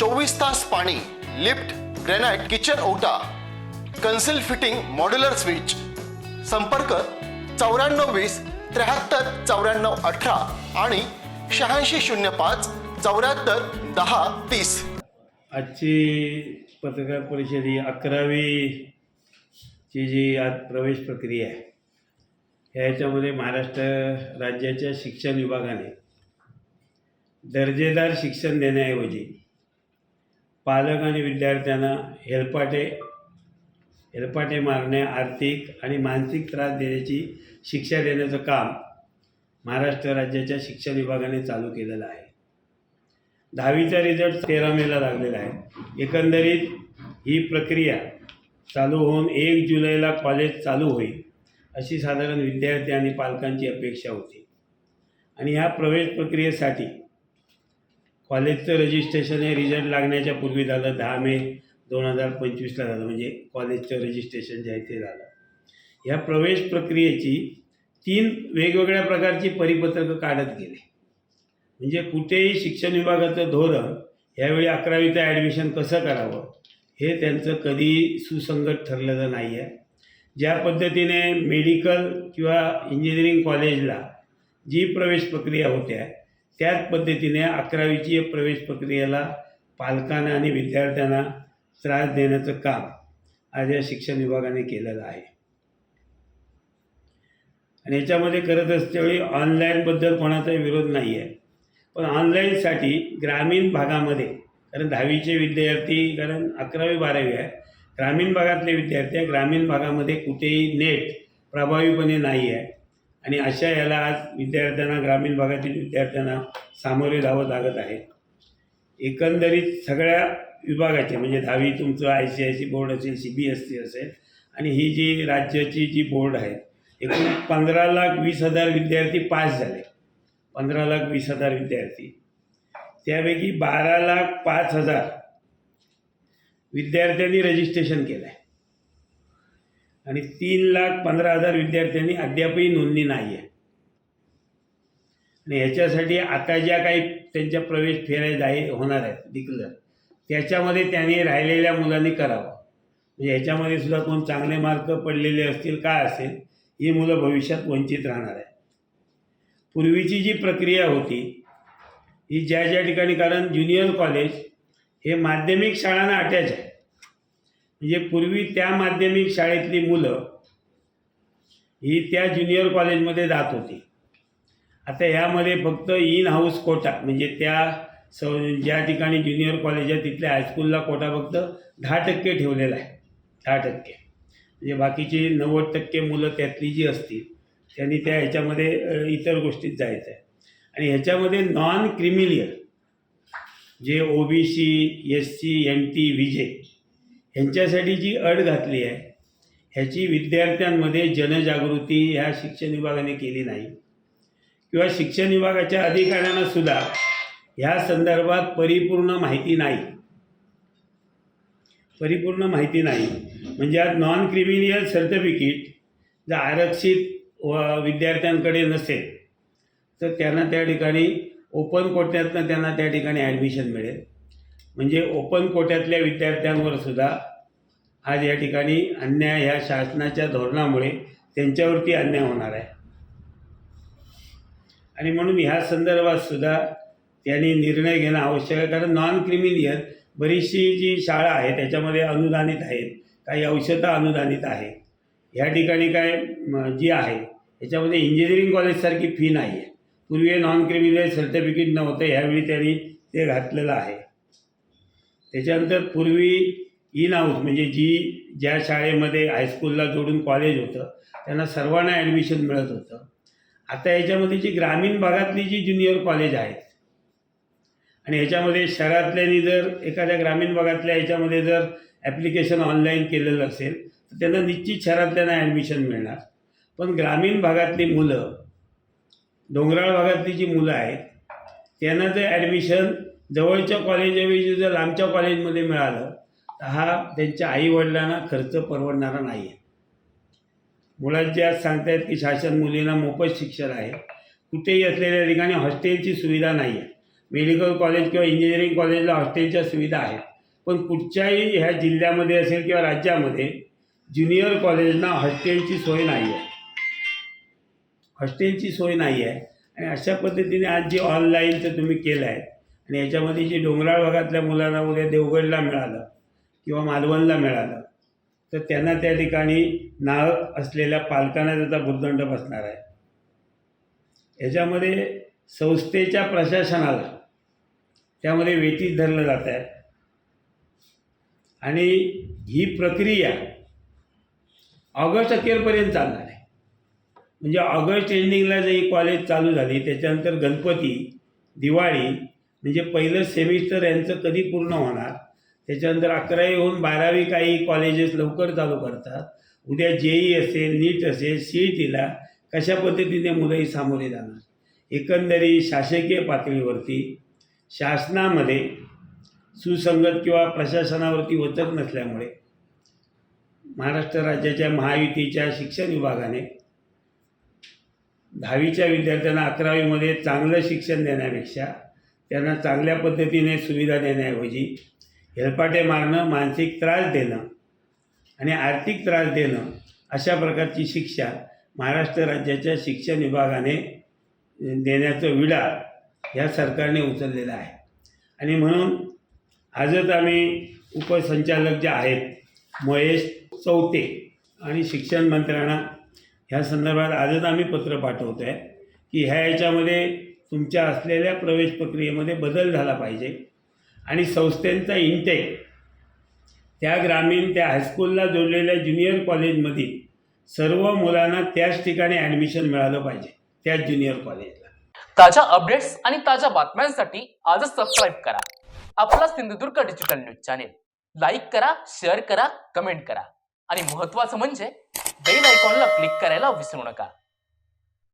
चोवीस तास पाणी लिफ्ट ग्रेनाइट किचन ओटा कन्सिल फिटिंग मॉड्युलर स्विच. संपर्क चौऱ्याण्णव वीस त्र्याहत्तर चौऱ्याण्णव अठरा आणि शहाऐंशी शून्य पाच चौऱ्याहत्तर दहा तीस. आजची पत्रकार परिषद ही अकरावीची जी आज प्रवेश प्रक्रिया आहे ह्याच्यामध्ये महाराष्ट्र राज्याच्या शिक्षण विभागाने दर्जेदार शिक्षण देण्याऐवजी पालक आणि विद्यार्थ्यांना हेलपाटे हेलपाटे मारणे आर्थिक आणि मानसिक त्रास देण्याची शिक्षा देण्याचं काम महाराष्ट्र राज्याच्या शिक्षण विभागाने चालू केलेलं आहे. दहावीचा रिझल्ट तेरा मेला लागलेला आहे. एकंदरीत ही प्रक्रिया चालू होऊन एक जुलैला कॉलेज चालू होईल अशी साधारण विद्यार्थी आणि पालकांची अपेक्षा होती. आणि ह्या प्रवेश प्रक्रियेसाठी कॉलेजचं रजिस्ट्रेशन हे रिझल्ट लागण्याच्या पूर्वी झालं दहा मे दोन हजार पंचवीसला झालं म्हणजे कॉलेजचं रजिस्ट्रेशन जे आहे ते झालं. ह्या प्रवेश प्रक्रियेची तीन वेगवेगळ्या प्रकारची परिपत्रकं काढत गेले. म्हणजे कुठेही शिक्षण विभागाचं धोरण यावेळी अकरावीचं ॲडमिशन कसं करावं हे त्यांचं कधी सुसंगत ठरलेलं नाही आहे ज्या पद्धतीने मेडिकल किंवा इंजिनिअरिंग कॉलेजला जी प्रवेश प्रक्रिया होत्या त्याच पद्धतीने अकरावीची प्रवेश प्रक्रियेला पालकांना आणि विद्यार्थ्यांना त्रास देण्याचं काम आज या शिक्षण विभागाने केलेलं आहे. आणि याच्यामध्ये करत असतेवेळी ऑनलाईनबद्दल कोणाचाही विरोध नाही आहे पण ऑनलाईनसाठी ग्रामीण भागामध्ये कारण दहावीचे विद्यार्थी कारण अकरावी बारावी आहे ग्रामीण भागातले विद्यार्थी आहे ग्रामीण भागामध्ये कुठेही नेट प्रभावीपणे नाही आहे आणि अशा याला आज विद्यार्थ्यांना ग्रामीण भागातील विद्यार्थ्यांना सामोरे जावं लागत आहे. एकंदरीत सगळ्या विभागाचे म्हणजे दहावी तुमचं I C I C board असेल सी बी एस सी असेल आणि ही जी राज्याची जी बोर्ड आहे एकूण पंधरा लाख वीस हजार विद्यार्थी पास झाले. पंधरा लाख वीस हजार विद्यार्थी. त्यापैकी बारा लाख पाच हजार विद्यार्थ्यांनी रजिस्ट्रेशन केलं आहे आणि तीन लाख पंधरा हजार विद्यार्थ्यांनी अद्यापही नोंदणी नाही आहे आणि ह्याच्यासाठी आता ज्या काही त्यांच्या प्रवेश फेऱ्या जाहीर होणार आहेत डिक्लेअर त्याच्यामध्ये त्यांनी राहिलेल्या मुलांनी करावं. म्हणजे ह्याच्यामध्ये सुद्धा कोण चांगले मार्क पडलेले असतील काय असेल ही मुलं भविष्यात वंचित राहणार आहे पूर्वीची जी प्रक्रिया होती ही ज्या ज्या ठिकाणी कारण ज्युनियर कॉलेज हे माध्यमिक शाळांना अटॅच आहे. म्हणजे पूर्वी त्या माध्यमिक शाळेतली मुलं ही त्या ज्युनियर कॉलेजमध्ये जात होती. आता ह्यामध्ये फक्त इन हाऊस कोटा म्हणजे त्या स ज्या ठिकाणी ज्युनियर कॉलेज आहे तिथल्या हायस्कूलला कोटा फक्त दहा टक्के ठेवलेला आहे. दहा टक्के. म्हणजे बाकीची नव्वद टक्के मुलं त्यातली जी असतील त्यांनी त्या ह्याच्यामध्ये इतर गोष्टीत जायचं आहे आणि ह्याच्यामध्ये नॉन क्रिमिलियर जे O B C S C N T V J ह्यांच्यासाठी जी अट घातली आहे ह्याची विद्यार्थ्यांमध्ये जनजागृती ह्या शिक्षण विभागाने केली नाही. किंवा शिक्षण विभागाच्या अधिकाऱ्यांना सुद्धा ह्या संदर्भात परिपूर्ण माहिती नाही. परिपूर्ण माहिती नाही. म्हणजे आज नॉन क्रिमिनियल सर्टिफिकेट जर आरक्षित व विद्यार्थ्यांकडे नसेल तर त्यांना त्या ठिकाणी ओपन कोट्यातनं त्यांना त्या ठिकाणी ॲडमिशन मिळेल. म्हणजे ओपन कोट्यातल्या विद्यार्थ्यांवर सुद्धा आज या ठिकाणी अन्याय ह्या शासनाच्या धोरणामुळे त्यांच्यावरती अन्याय होणार आहे. आणि म्हणून ह्या संदर्भात सुद्धा त्यांनी निर्णय घेणं आवश्यक आहे. कारण नॉन क्रिमिनियल बरीचशी जी शाळा आहे त्याच्यामध्ये अनुदानित आहेत. काही औषधं अनुदानित आहेत. ह्या ठिकाणी काय जी आहे याच्यामध्ये इंजिनिअरिंग कॉलेजसारखी फी नाही आहे पूर्वी नॉन क्रिमिनल सर्टिफिकेट नव्हतं. ह्यावेळी त्यांनी ते घातलेलं आहे. त्याच्यानंतर पूर्वी इन हाऊस म्हणजे जी ज्या शाळेमध्ये हायस्कूलला जोडून कॉलेज होतं त्यांना सर्वांना ॲडमिशन मिळत होतं. आता याच्यामध्ये जी ग्रामीण भागातली जी ज्युनियर कॉलेज आहेत आणि ह्याच्यामध्ये शहरातल्यानी जर एखाद्या ग्रामीण भागातल्या ह्याच्यामध्ये जर ॲप्लिकेशन ऑनलाईन केलेलं असेल तर त्यांना निश्चित शहरातल्यांना ॲडमिशन मिळणार. पण ग्रामीण भागातली मुलं डोंगराळ भागातली जी मुलं आहेत त्यांना जर ॲडमिशन जवळच्या कॉलेजऐवजी जर लांबच्या कॉलेजमध्ये मिळालं तर हा त्यांच्या आईवडिलांना खर्च परवडणारा नाही आहे. मुलांचे आज सांगतायत की शासन मुलींना मोफत शिक्षण आहे. कुठेही असलेल्या ठिकाणी हॉस्टेलची सुविधा नाही आहे. मेडिकल कॉलेज किंवा इंजिनिअरिंग कॉलेजला हॉस्टेलच्या सुविधा आहेत. पण कुठच्याही ह्या जिल्ह्यामध्ये असेल किंवा राज्यामध्ये ज्युनियर कॉलेजना हॉस्टेलची सोय नाही आहे. हॉस्टेलची सोय नाही आहे. आणि अशा पद्धतीने आज जे ऑनलाईनचं तुम्ही केलं आहे आणि याच्यामध्ये जे डोंगराळ भागातल्या मुलांना उद्या देवगडला मिळालं किंवा मालवणला मिळालं तर त्यांना त्या ठिकाणी नाहक असलेल्या पालकांना त्याचा भूर्दंड बसणार आहे. याच्यामध्ये संस्थेच्या प्रशासनाला त्यामध्ये वेटीस धरलं जात आहे. आणि ही प्रक्रिया ऑगस्ट अखेरपर्यंत चालणार आहे. म्हणजे ऑगस्ट एंडिंगला जरी कॉलेज चालू झाली त्याच्यानंतर गणपती दिवाळी म्हणजे पहिलं सेमिस्टर यांचं कधी पूर्ण होणार त्याच्यानंतर अकरावी होऊन बारावी काही कॉलेजेस लवकर चालू करतात. उद्या जेई असेल नीट असेल सी ई टीला कशा पद्धतीने मुलंही सामोरे जाणार? एकंदरीत शासकीय पातळीवरती शासनामध्ये सुसंगत किंवा प्रशासनावरती वचक नसल्यामुळे महाराष्ट्र राज्याच्या महायुतीच्या शिक्षण विभागाने दहावीच्या विद्यार्थ्यांना अकरावीमध्ये चांगलं शिक्षण देण्यापेक्षा त्यांना चांगल्या पद्धतीने सुविधा देण्याऐवजी हेलपाटे मारणं मानसिक त्रास देणं आणि आर्थिक त्रास देणं अशा प्रकारची शिक्षा महाराष्ट्र राज्याच्या शिक्षण विभागाने देण्याचं विडा ह्या सरकारने उचललेला आहे. आणि म्हणून आजच आम्ही उपसंचालक जे आहेत महेश चौते आणि शिक्षण मंत्र्यांना ह्या संदर्भात आजच आम्ही पत्र पाठवतो आहे की ह्या याच्यामध्ये तुमच्या असलेल्या प्रवेश प्रक्रियेमध्ये बदल झाला पाहिजे. आणि संस्थेचा इंटेक त्या ग्रामीण त्या हायस्कूलला जोडलेल्या ज्युनियर कॉलेजमधील सर्व मुलांना त्याच ठिकाणी ॲडमिशन मिळालं पाहिजे त्याच ज्युनियर कॉलेजला ताज्या अपडेट्स आणि ताज्या बातम्यांसाठी आजच सबस्क्राईब करा. आपला Sindhudurg digital news channel like करा शेअर करा कमेंट करा. आणि महत्त्वाचं म्हणजे बेल आयकॉनला क्लिक करायला विसरू नका.